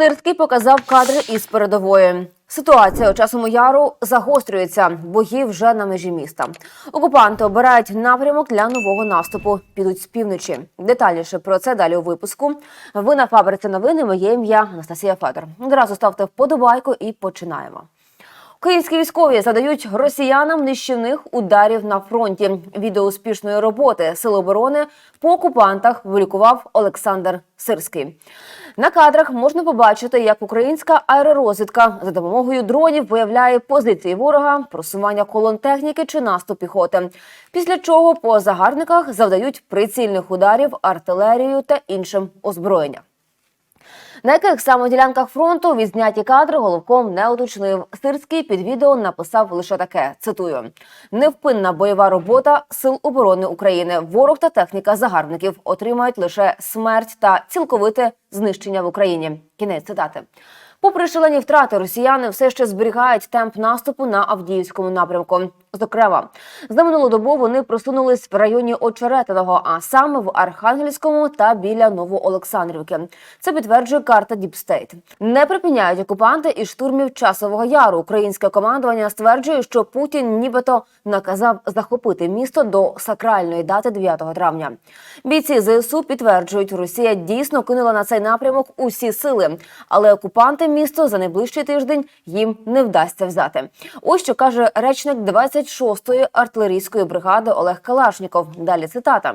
Сирський показав кадри із передової. Ситуація у часому яру загострюється. Бої вже на межі міста. Окупанти обирають напрямок для нового наступу. Підуть з півночі. Детальніше про це далі у випуску. Ви на фабриці новини. Моє ім'я Анастасія Федор. Одразу ставте вподобайку і починаємо. Українські військові задають росіянам нищівних ударів на фронті. Відео успішної роботи Сил оборони по окупантах вилікував Олександр Сирський. На кадрах можна побачити, як українська аеророзвідка за допомогою дронів виявляє позиції ворога, просування колон техніки чи наступ піхоти. Після чого по загарбниках завдають прицільних ударів артилерією та іншим озброєнням. На яких саме ділянках фронту відзняті кадри головком не уточнив. Сирський під відео написав лише таке: цитую: невпинна бойова робота сил оборони України. Ворог та техніка загарбників отримають лише смерть та цілковите знищення в Україні. Кінець цитати. Попри шалені втрати, росіяни все ще зберігають темп наступу на Авдіївському напрямку. Зокрема, за минулу добу вони просунулись в районі Очеретиного, а саме в Архангельському та біля Новоолександрівки. Це підтверджує карта Діпстейт. Не припиняють окупанти і штурмів часового яру. Українське командування стверджує, що Путін нібито наказав захопити місто до сакральної дати 9 травня. Бійці ЗСУ підтверджують, Росія дійсно кинула на цей напрямок усі сили, але окупанти місто за найближчий тиждень їм не вдасться взяти. Ось що каже речник 26-ї артилерійської бригади Олег Калашніков. Далі цитата.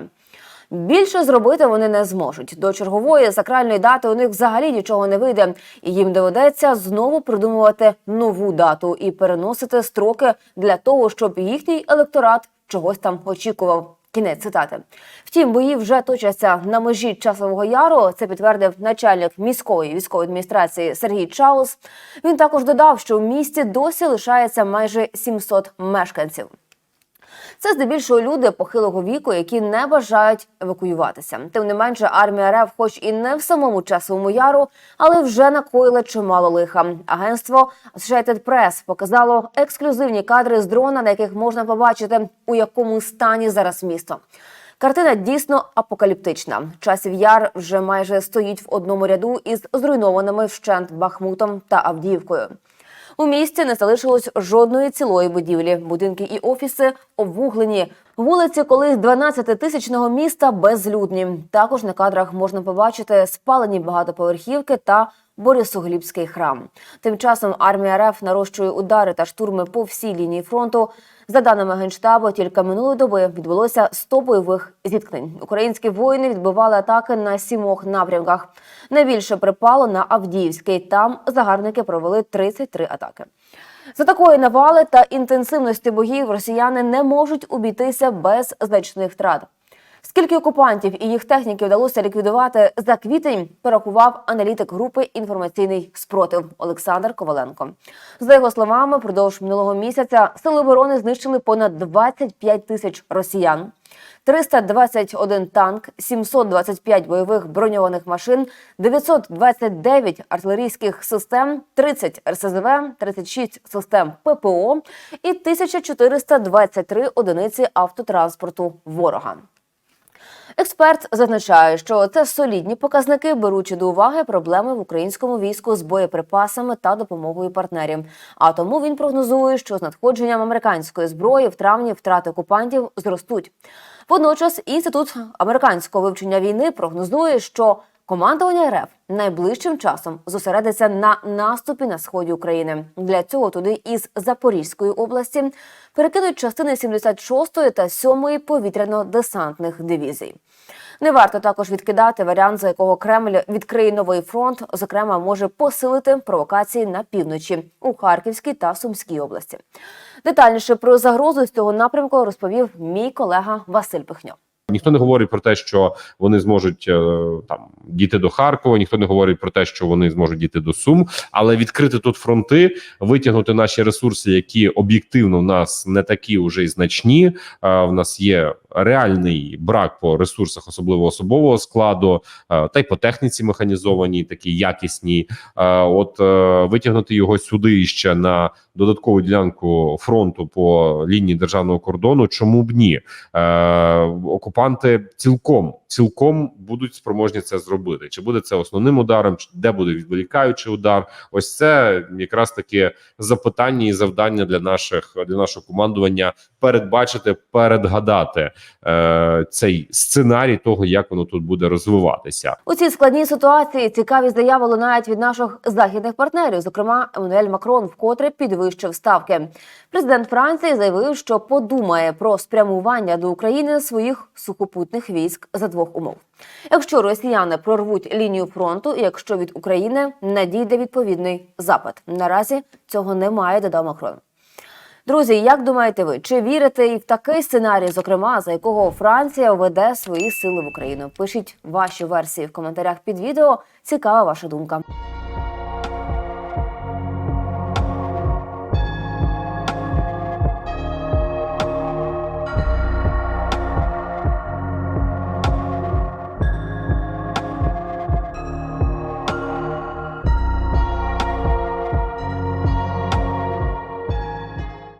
Більше зробити вони не зможуть. До чергової сакральної дати у них взагалі нічого не вийде, і їм доведеться знову придумувати нову дату і переносити строки для того, щоб їхній електорат чогось там очікував. Кінець цитати. Втім, бої вже точаться на межі часового яру. Це підтвердив начальник міської військової адміністрації Сергій Чаус. Він також додав, що в місті досі лишається майже 700 мешканців. Це здебільшого люди похилого віку, які не бажають евакуюватися. Тим не менше, армія РФ, хоч і не в самому часовому яру, але вже накоїла чимало лиха. Агентство Associated Press показало ексклюзивні кадри з дрона, на яких можна побачити, у якому стані зараз місто. Картина дійсно апокаліптична. Часів яр вже майже стоїть в одному ряду із зруйнованими вщент Бахмутом та Авдіївкою. У місті не залишилось жодної цілої будівлі. Будинки і офіси обвуглені. Вулиці колись 12-тисячного міста безлюдні. Також на кадрах можна побачити спалені багатоповерхівки та Борисоглібський храм. Тим часом армія РФ нарощує удари та штурми по всій лінії фронту. За даними генштабу, тільки минулої доби відбулося 100 бойових зіткнень. Українські воїни відбивали атаки на сімох напрямках. Найбільше припало на Авдіївський. Там загарбники провели 33 атаки. За такої навали та інтенсивності боїв росіяни не можуть обійтися без значних втрат. Скільки окупантів і їх техніки вдалося ліквідувати за квітень, порахував аналітик групи інформаційний спротив Олександр Коваленко. За його словами, впродовж минулого місяця сили оборони знищили понад 25 тисяч росіян. 321 танк, 725 бойових броньованих машин, 929 артилерійських систем, 30 РСЗВ, 36 систем ППО і 1423 одиниці автотранспорту ворога. Експерт зазначає, що це солідні показники, беручи до уваги проблеми в українському війську з боєприпасами та допомогою партнерів. А тому він прогнозує, що з надходженням американської зброї в травні втрати окупантів зростуть. Водночас інститут американського вивчення війни прогнозує, що командування РФ найближчим часом зосередиться на наступі на сході України. Для цього туди із Запорізької області перекинуть частини 76-ї та 7-ї повітряно-десантних дивізій. Не варто також відкидати варіант, за якого Кремль відкриє новий фронт, зокрема, може посилити провокації на півночі у Харківській та Сумській області. Детальніше про загрозу з цього напрямку розповів мій колега Василь Пихньо. Ніхто не говорить про те, що вони зможуть е, там діти до Харкова, ніхто не говорить про те, що вони зможуть діти до Сум, але відкрити тут фронти, витягнути наші ресурси, які об'єктивно в нас не такі вже й значні. Е, В нас є реальний брак по ресурсах, особливо особового складу, е, та й по техніці механізованій, такі якісній. Е, От е, витягнути його сюди ще на додаткову ділянку фронту по лінії державного кордону. Чому б ні? Окупанти цілком цілком будуть спроможні це зробити. Чи буде це основним ударом, де буде відволікаючий удар? Ось це якраз таке запитання і завдання для наших для нашого командування передбачити, передгадати е, цей сценарій того, як воно тут буде розвиватися. У цій складній ситуації цікаві заяви лунають від наших західних партнерів. Зокрема, Еммануель Макрон вкотре підвищив ставки. Президент Франції заявив, що подумає про спрямування до України своїх сухопутних військ за двох умов: якщо росіяни прорвуть лінію фронту, і якщо від України надійде відповідний запит. Наразі цього немає, додав Макрон. Друзі, як думаєте ви, чи вірите і в такий сценарій, зокрема за якого Франція веде свої сили в Україну? Пишіть ваші версії в коментарях під відео. Цікава ваша думка.